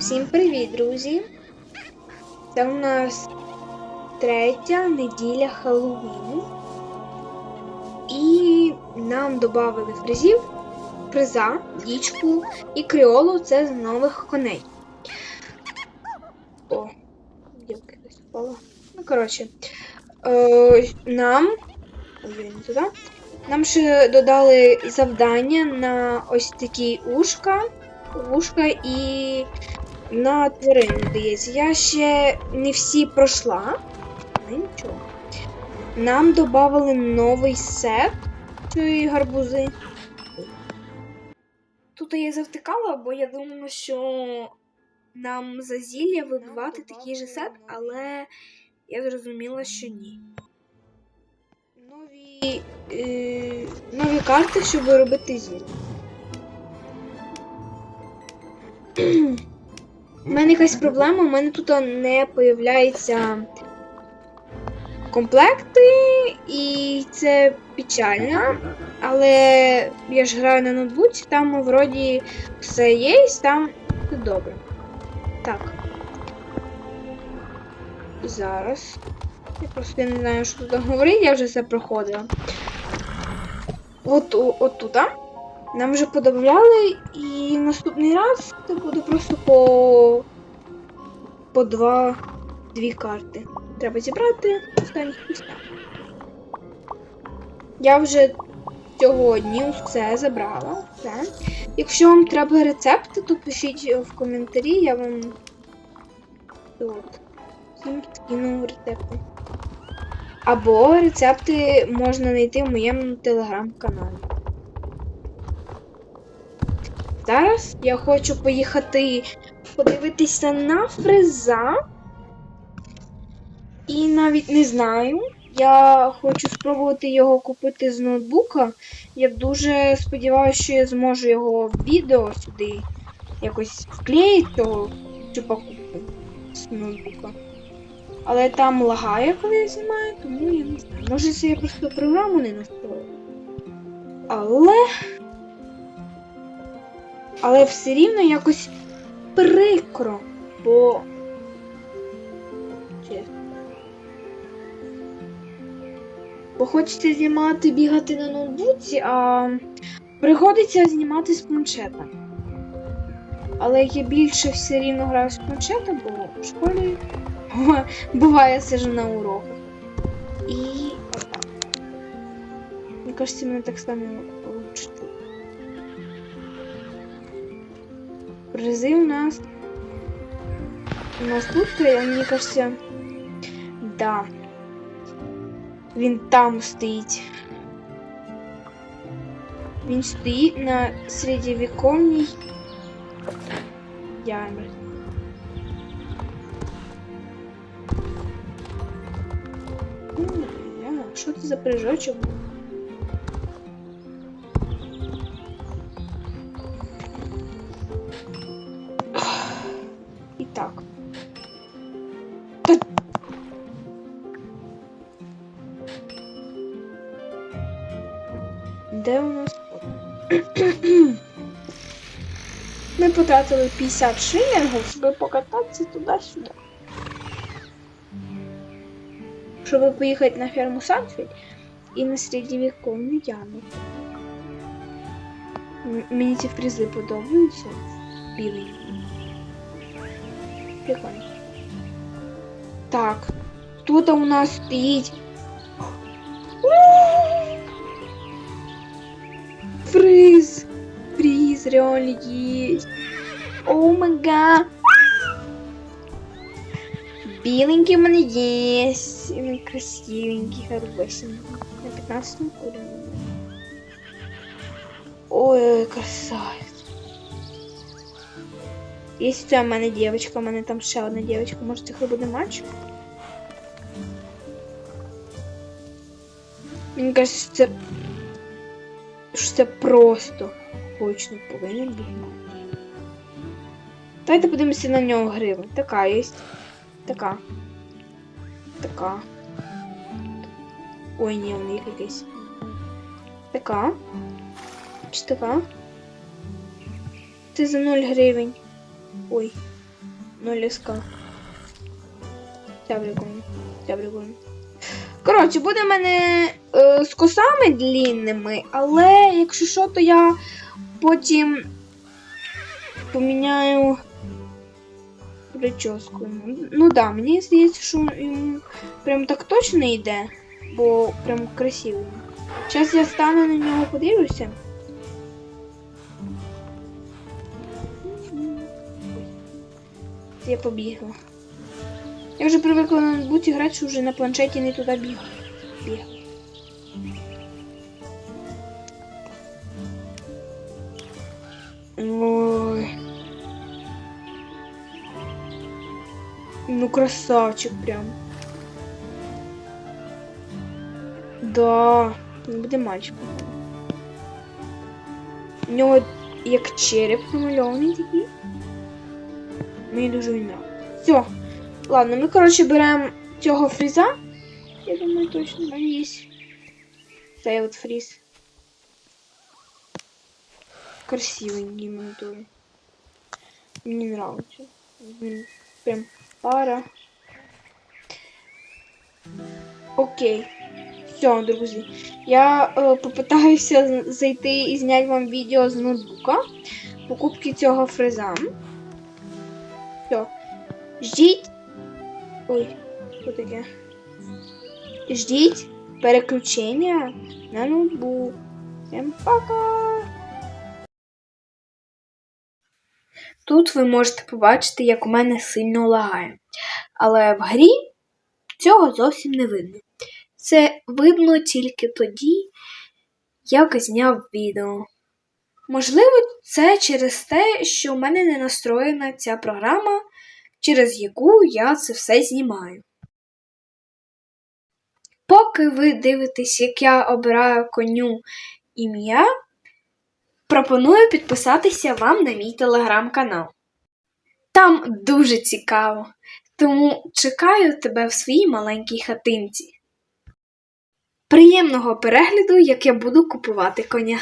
Всім привіт, друзі! Це у нас третя неділя Хеллоуіну. І нам додали фризів, фриза, дічку і кріолу це з нових коней. О, дівки десь впала. Ну, коротше, е, нам. Ой, туди. Нам ще додали завдання на ось такі ушка, вушка і на тварин, здається. Я ще не всі пройшла. але нічого. Нам додали новий сет цієї гарбузи. Тут я завтикала, бо я думала, що нам за зілля вибивати такий же сет, але я зрозуміла, що ні. Нові, е, нові карти, щоб робити зілля. У мене якась проблема, у мене тут не появляються комплекти, і це печально. Але я ж граю на ноутбуці, там вроді все є, там все добре. Так. Зараз. Я просто не знаю, що тут говорити, я вже все проходила. От, от тут. Нам вже подобавляли, і наступний раз це буде просто по, по два дві карти. Треба зібрати останні місця. Я вже сьогодні все забрала. Все. Якщо вам треба рецепти, то пишіть в коментарі, я вам скину рецепти. Або рецепти можна знайти в моєму телеграм-каналі. Зараз я хочу поїхати подивитися на фреза. І навіть не знаю. Я хочу спробувати його купити з ноутбука. Я дуже сподіваюся, що я зможу його в відео сюди якось вклеїти цю покупку з ноутбука. Але там лагає, коли я знімаю, тому я не знаю. Може це я просто програму не настроїла. Але. Але все рівно якось прикро, бо. Бо хочеться знімати, бігати на ноутбуці, а приходиться знімати з планшета. Але я більше все рівно граю з планшета, бо в школі буває сижу на уроках. І отак. Мені кажется, мене так само лучше. Призи у нас. У нас тут три, мені кажется. Да. Він там стоїть. Він стоїть на середньовіковній ямі. Ну, бля, Що це за прыжочок? був? І так. Де у нас? Ми потратили 50 шилінгів, щоб покататися туди-сюди. Щоб поїхати на ферму Санфіль і на середньовіковну яму. Мені ці фрізи подобаються. Білий. Прикольно. Так. Тут у нас стоїть. Фриз. Фриз реально есть. О май. Беленький у мене есть. Красивенький, хорошенький. На 15 уровне. Ой, красавець. Есть це у мене дівчинка, у мене там ще одна дівчинка, може це хай буде матч? Мені кажется, це що це просто точно повинен бути матч. Давайте подивимося на нього гривень. Така є. Така. Така. Ой, ні, них якийсь. Така. Чи така? Це за 0 гривень. Ой. Ну, ліска. Це прикольно. Коротше, буде в мене е, з косами длінними, але якщо що, то я потім поміняю прическу. Ну да, мені здається, що йому прям так точно йде, бо прям красивий. Зараз я стану на нього подивлюся. Я побігла. Я вже привикла на ноутбуці грати, що вже на планшеті не туди біг. Біг. Ой. Ну, красавчик прям. Да, буде мальчиком. У нього як череп намальований такий. Мені дуже нравиться. Все. Ладно, ми, коротше, беремо цього фріза. Я думаю, точно є. Цей от фріз. Красивенький монітор. Мені нравится. Він прям пара. Окей. Все, друзі. Я е, попитаюся зайти і зняти вам відео з ноутбука. Покупки цього фреза. Все. Ждіть. Ой, що таке? Ждіть переключення на ноутбук. Всім пока! Тут ви можете побачити, як у мене сильно лагає. Але в грі цього зовсім не видно. Це видно тільки тоді, як зняв відео. Можливо, це через те, що в мене не настроєна ця програма, через яку я це все знімаю. Поки ви дивитесь, як я обираю коню ім'я, пропоную підписатися вам на мій телеграм-канал. Там дуже цікаво, тому чекаю тебе в своїй маленькій хатинці. Приємного перегляду, як я буду купувати коня.